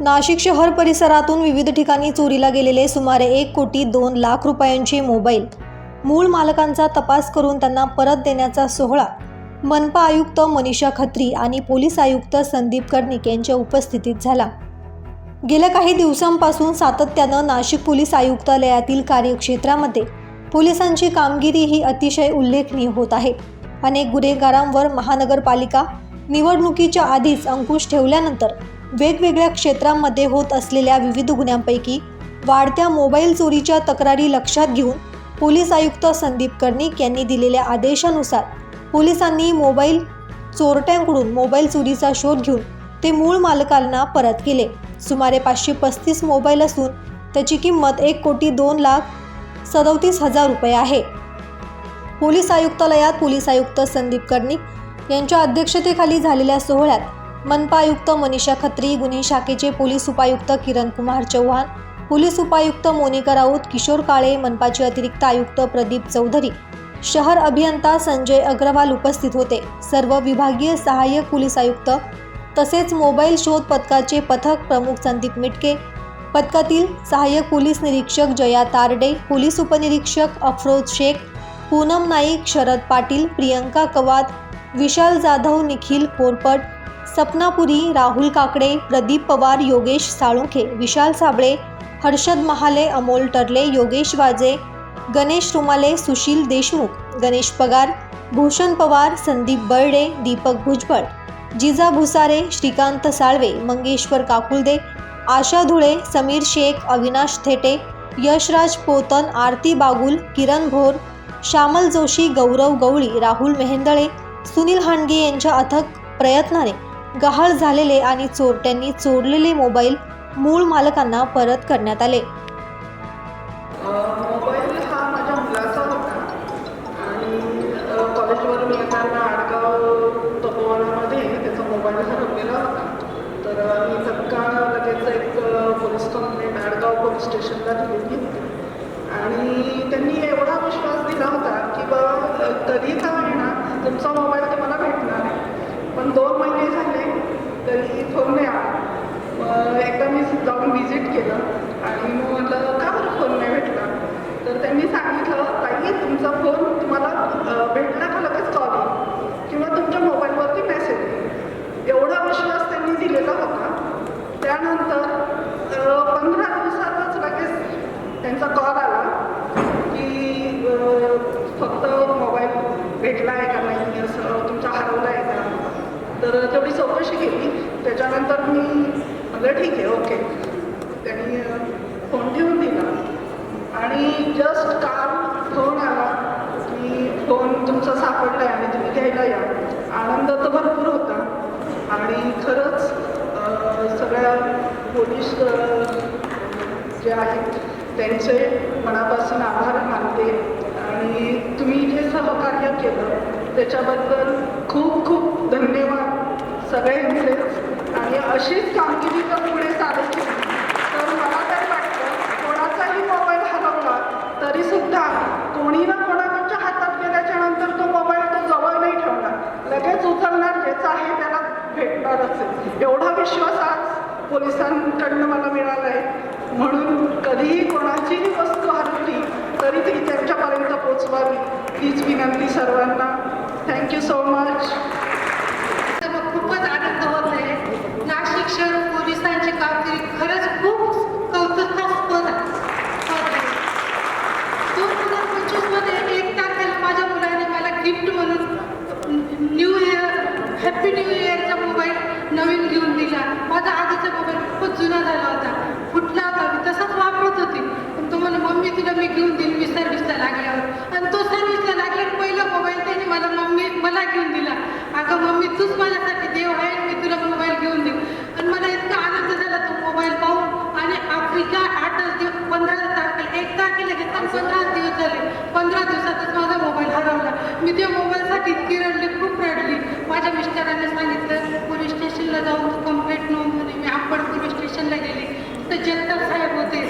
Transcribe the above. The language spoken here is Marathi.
नाशिक शहर परिसरातून विविध ठिकाणी चोरीला गेलेले सुमारे एक कोटी दोन लाख रुपयांचे मोबाईल. मूळ मालकांचा तपास करून त्यांना परत देण्याचा सोहळा. मनपा आयुक्त मनीषा खत्री आणि पोलीस आयुक्त संदीप कर्णिक यांच्या उपस्थितीत झाला. गेल्या काही दिवसांपासून सातत्यानं नाशिक पोलीस आयुक्तालयातील कार्यक्षेत्रामध्ये पोलिसांची कामगिरी ही अतिशय उल्लेखनीय होत आहे. अनेक गुन्हेगारांवर महानगरपालिका निवडणुकीच्या आधीच अंकुश ठेवल्यानंतर वेगवेगळ्या क्षेत्रांमध्ये होत असलेल्या विविध गुन्ह्यांपैकी वाढत्या मोबाईल चोरीच्या तक्रारी लक्षात घेऊन पोलीस आयुक्त संदीप कर्णिक यांनी दिलेल्या आदेशानुसार पोलिसांनी मोबाईल चोरट्यांकडून मोबाईल चोरीचा शोध घेऊन ते मूळ मालकांना परत केले. सुमारे पाचशे पस्तीस मोबाईल असून त्याची किंमत एक कोटी दोन लाख सदोतीस हजार रुपये आहे. पोलीस आयुक्तालयात पोलीस आयुक्त संदीप कर्णिक यांच्या अध्यक्षतेखाली झालेल्या सोहळ्यात मनपा आयुक्त मनीषा खत्री गुन्हे शाखेचे पोलीस उपायुक्त किरण कुमार चव्हाण पोलीस उपायुक्त मोनिका राऊत किशोर काळे मनपाचे अतिरिक्त आयुक्त प्रदीप चौधरी शहर अभियंता संजय अग्रवाल उपस्थित होते. सर्व विभागीय सहाय्यक पोलीस आयुक्त तसेच मोबाईल शोध पथकाचे पथक प्रमुख संदीप मिटके पथकातील सहाय्यक पोलीस निरीक्षक जया तारडे पोलीस उपनिरीक्षक अफरोज शेख पूनम नाईक शरद पाटील प्रियंका कवाद विशाल जाधव निखिल कोरपट सपनापुरी राहुल काकडे प्रदीप पवार योगेश साळुंखे विशाल साबळे हर्षद महाले अमोल टरले योगेश वाजे गणेश रुमाले सुशील देशमुख गणेश पगार भूषण पवार संदीप बर्डे दीपक भुजबळ जिजा भुसारे श्रीकांत साळवे मंगेश्वर काकुलदे आशा धुळे समीर शेख अविनाश थेटे यशराज पोतन आरती बागुल किरण भोर श्यामल जोशी गौरव गवळी राहुल मेहेंदळे सुनील हांडगे यांच्या अथक प्रयत्नाने गहाळ झालेले आणि चोरट्यांनी चोरलेले मोबाईल मूळ मालकांना परत करण्यात आले. मोबाईल हा माझ्या मुलाचा होता. आणि कॉलेजवरून येताना आडगाव तपोवनामध्ये त्याचा मोबाईल हरवलेला होता. तर मी तत्काळ लगेच एक पोलीस कंप्लेंट आडगाव पोलीस स्टेशनला दिलेली होती आणि त्यांनी एवढा विश्वास दिला होता की बा कधी का होईना तुमचा मोबाईल तुम्हाला भेटणार आहे पण दोन महिने झाले तरी फोन नाही आला मग एकदा मी जाऊन व्हिजिट केलं. आणि मग म्हटलं का बरं फोन नाही भेटला? तर त्यांनी सांगितलं ताई तुमचा फोन तुम्हाला भेटला का लगेच कॉल किंवा तुमच्या मोबाईलवरती मेसेज येईल एवढा विश्वास त्यांनी दिलेला होता. त्यानंतर पंधरा दिवसातच लगेच त्यांचा कॉल आला की फक्त मोबाईल भेटला आहे का नाही असं तुमचा हरवला आहे का? तर तेवढी चौकशी केली. त्याच्यानंतर मी म्हटलं ठीक आहे ओके त्यांनी अ, फोन ठेवून दिला आणि जस्ट काल फोन आला की फोन तुमचा सापडला आहे आणि तुम्ही घ्यायला या. आनंद तर भरपूर होता. आणि खरंच सगळ्या पोलीस जे आहेत त्यांचे मनापासून आभार मानते. आणि तुम्ही जे सहकार्य केलं त्याच्याबद्दल खूप खूप धन्यवाद सगळ्यांचे आणि अशीच कामगिरी तर पुढे चालत तर मला काय वाटतं कोणाचाही मोबाईल हरवला तरी सुद्धा कोणी ना कोणाच्या हातात गेल्याच्यानंतर तो मोबाईल तो जवळ नाही ठेवणार लगेच उचलणार ज्याचा आहे त्याला येणारच आहे एवढा विश्वास आज पोलिसांकडनं मला मिळाला आहे. म्हणून कधीही कोणाचीही वस्तू हरवली तरी ती त्यांच्यापर्यंत पोचवावी. हीच विनंती सर्वांना. थँक्यू सो मच तर मग खूपच आनंद होत आहे. नाशिक शहर पोलिसांची कामगिरी खरंच खूप कौतुकास्पद दोन हजार पंचवीसमध्ये एक तारखेला माझ्या मुलाने मला गिफ्ट म्हणून new year happy new year नवीन घेऊन दिला माझा आधीचा मोबाईल खूपच जुना झाला होता. फुटला होता मी तसाच वापरत होती. पण तो मला मम्मी तुला मी घेऊन देईन. मी सर्व्हिसला लागल्यावर. आणि तो सर्व्हिसला लागल्यावर पहिला मोबाईल त्याने मला मम्मी मला घेऊन दिला. अगं मम्मी तूच माझ्यासाठी देव आहे. मी तुला मोबाईल घेऊन देईन. आणि मला इतका आनंद झाला तो मोबाईल पाहून. आणि आफ्रिका आठच दिवस पंधरा तारखेला एक तारखेला घेतला पंधरा दिवस झाले. पंधरा दिवसातच माझा मोबाईल हरवला. मी त्या मोबाईलसाठी इतकी रडली खूप रडली. माझ्या मिस्टरांनी सांगितलं पोलीस स्टेशनला जाऊन तू कंप्लेंट नोंदवली मी आंबड पोलीस स्टेशनला गेली तर जगताप साहेब होते